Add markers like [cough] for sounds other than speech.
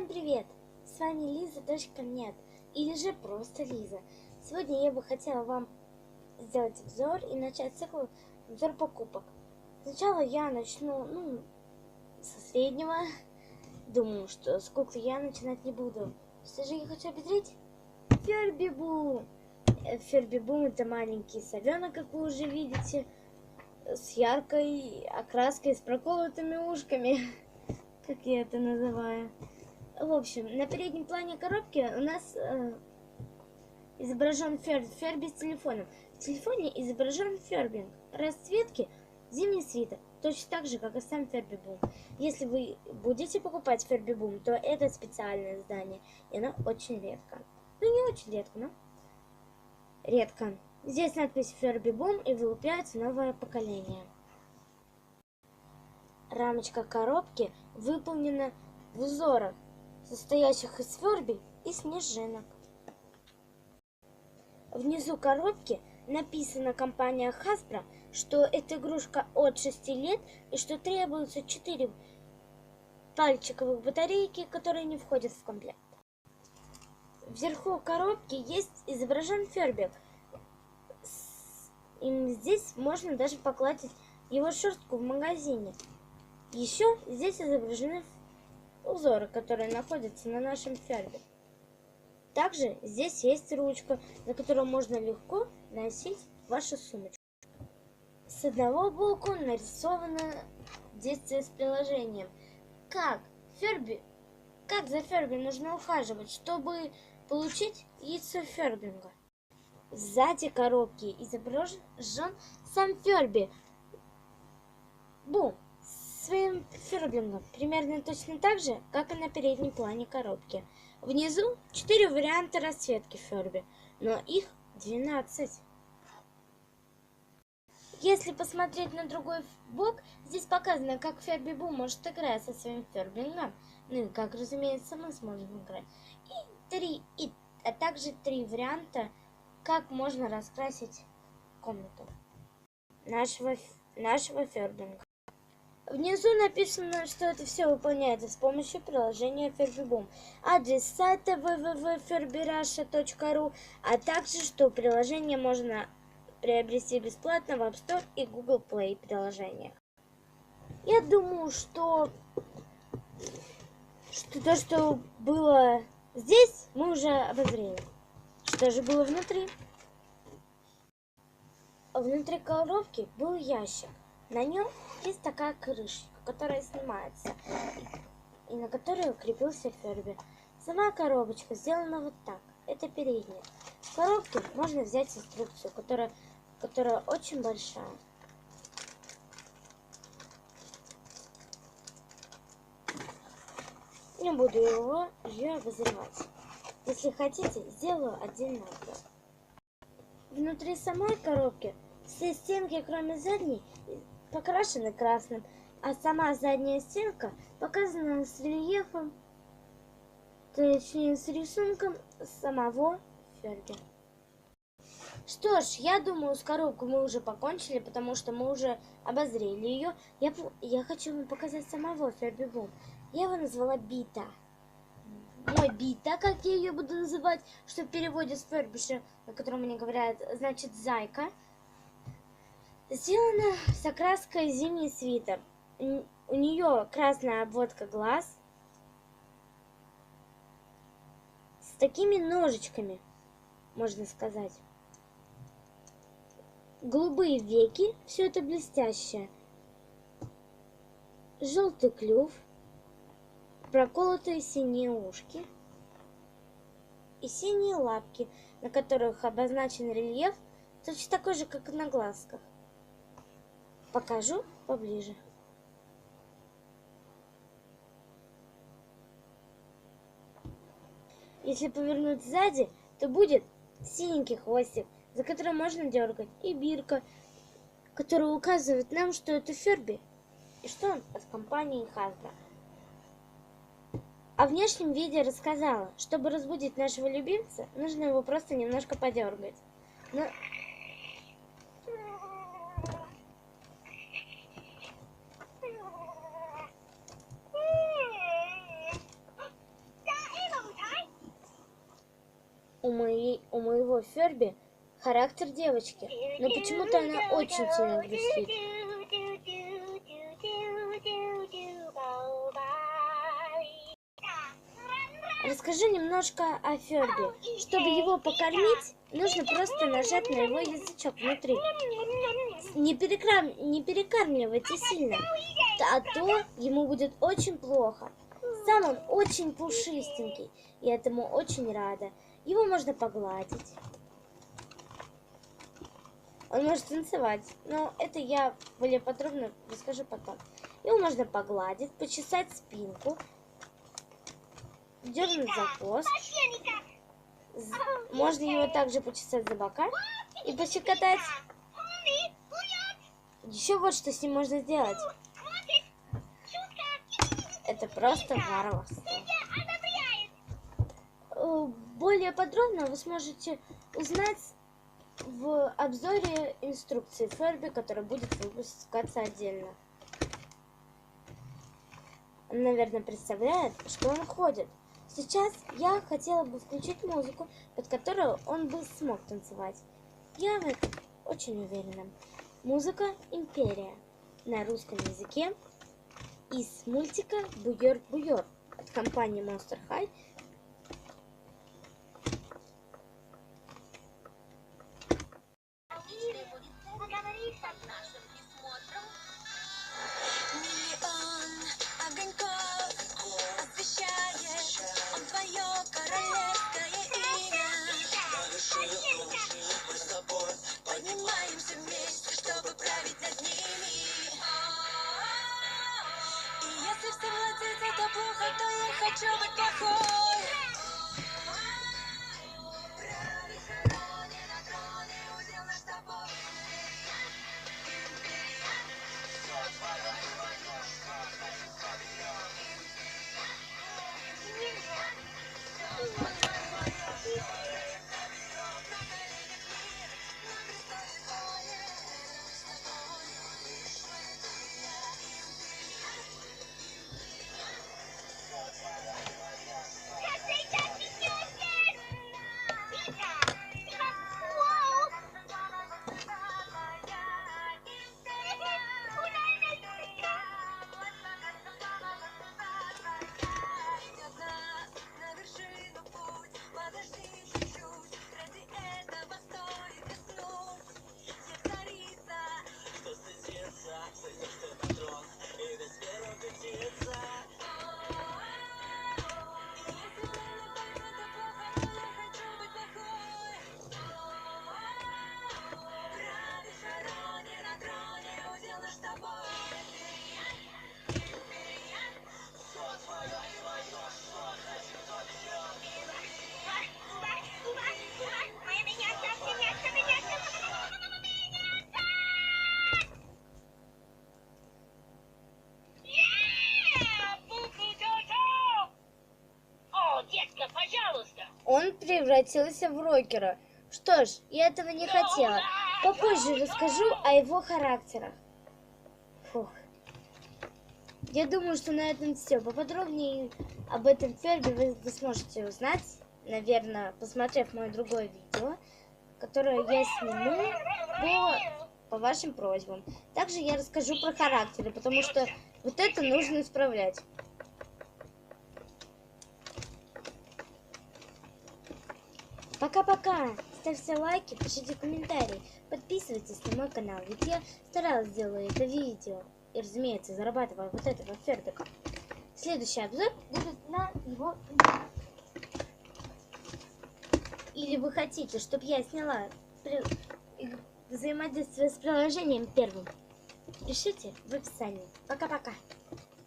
Всем привет! С вами Лиза Дочка Нет, или же просто Лиза. Сегодня я бы хотела вам сделать обзор и начать цикл обзор покупок. Сначала я начну, ну, со среднего. [laughs] Думаю, что с куклы я начинать не буду. Все же я хочу обозреть Фербибу. Фербибум это маленький совенок, как вы уже видите, с яркой окраской, с проколотыми ушками, [laughs] как я это называю. В общем, на переднем плане коробки у нас э, изображен Ферби, Ферби с телефоном. В телефоне изображен Фербинг. Расцветки зимний свитер. Точно так же, как и сам Ферби Бум. Если вы будете покупать Ферби Бум, то это специальное издание. И оно очень редко. Ну, не очень редко, но редко. Здесь надпись Ферби Бум и вылупляется новое поколение. Рамочка коробки выполнена в узорах состоящих из свербей и снежинок. Внизу коробки написана компания Hasbro, что эта игрушка от 6 лет и что требуется 4 пальчиковых батарейки, которые не входят в комплект. Вверху коробки есть изображен Фербик. И здесь можно даже покладить его шерстку в магазине. Еще здесь изображены узоры, которые находятся на нашем ферме. Также здесь есть ручка, на которую можно легко носить вашу сумочку. С одного боку нарисовано действие с приложением. Как Ферби, как за Ферби нужно ухаживать, чтобы получить яйцо Фербинга. Сзади коробки изображен сам Ферби. Бум! Своим ферблингом, примерно точно так же, как и на переднем плане коробки. Внизу 4 варианта расцветки Ферби, но их 12. Если посмотреть на другой бок, здесь показано, как Ферби Бу может играть со своим ферблингом. Ну и как, разумеется, мы сможем играть. И три, и, а также три варианта, как можно раскрасить комнату нашего, нашего ферблинга. Внизу написано, что это все выполняется с помощью приложения Ferbiboom. Адрес сайта www.ferbirasha.ru, а также, что приложение можно приобрести бесплатно в App Store и Google Play приложениях. Я думаю, что, что то, что было здесь, мы уже обозрели. Что же было внутри? Внутри коробки был ящик. На нем есть такая крышка, которая снимается, и на которую крепился Ферби. Сама коробочка сделана вот так. Это передняя. В коробке можно взять инструкцию, которая, которая очень большая. Не буду его ее обозревать. Если хотите, сделаю отдельно обзор. Внутри самой коробки все стенки, кроме задней, покрашены красным, а сама задняя стенка показана с рельефом, точнее с рисунком самого Ферги. Что ж, я думаю, с коробкой мы уже покончили, потому что мы уже обозрели ее. Я, я хочу вам показать самого Ферби Бум. Я его назвала Бита. Мой Бита, как я ее буду называть, что в переводе с Фербиша, на котором мне говорят, значит зайка. Сделана с окраской зимний свитер. У нее красная обводка глаз с такими ножичками, можно сказать. Голубые веки, все это блестящее. Желтый клюв, проколотые синие ушки и синие лапки, на которых обозначен рельеф, точно такой же, как и на глазках. Покажу поближе. Если повернуть сзади, то будет синенький хвостик, за которым можно дергать, и бирка, которая указывает нам, что это Ферби, и что он от компании Hasbro. О внешнем виде рассказала. Чтобы разбудить нашего любимца, нужно его просто немножко подергать. Но у, моей, у моего Ферби характер девочки, но почему-то она очень сильно грустит. Расскажи немножко о Ферби. Чтобы его покормить, нужно просто нажать на его язычок внутри. Не, перекрам... не перекармливайте сильно, а то ему будет очень плохо. Сам он очень пушистенький, и этому очень рада. Его можно погладить. Он может танцевать, но это я более подробно расскажу потом. Его можно погладить, почесать спинку, дернуть за хвост. Можно его также почесать за бока и пощекотать. Еще вот что с ним можно сделать. Это просто варварство. Более подробно вы сможете узнать в обзоре инструкции Ферби, которая будет выпускаться отдельно. Он, наверное, представляет, что он ходит. Сейчас я хотела бы включить музыку, под которую он бы смог танцевать. Я в этом очень уверена. Музыка «Империя» на русском языке из мультика «Буер-буер» от компании Monster High превратился в рокера. Что ж, я этого не хотела. Попозже расскажу о его характерах. Фух. Я думаю, что на этом все. Поподробнее об этом Ферби вы, вы сможете узнать, наверное, посмотрев мое другое видео, которое я сниму по, по вашим просьбам. Также я расскажу про характеры, потому что вот это нужно исправлять. Пока-пока! Ставьте лайки, пишите комментарии, подписывайтесь на мой канал, ведь я старалась сделать это видео. И, разумеется, зарабатывая вот этого фербика. Следующий обзор будет на его Или вы хотите, чтобы я сняла при... взаимодействие с приложением первым? Пишите в описании. Пока-пока.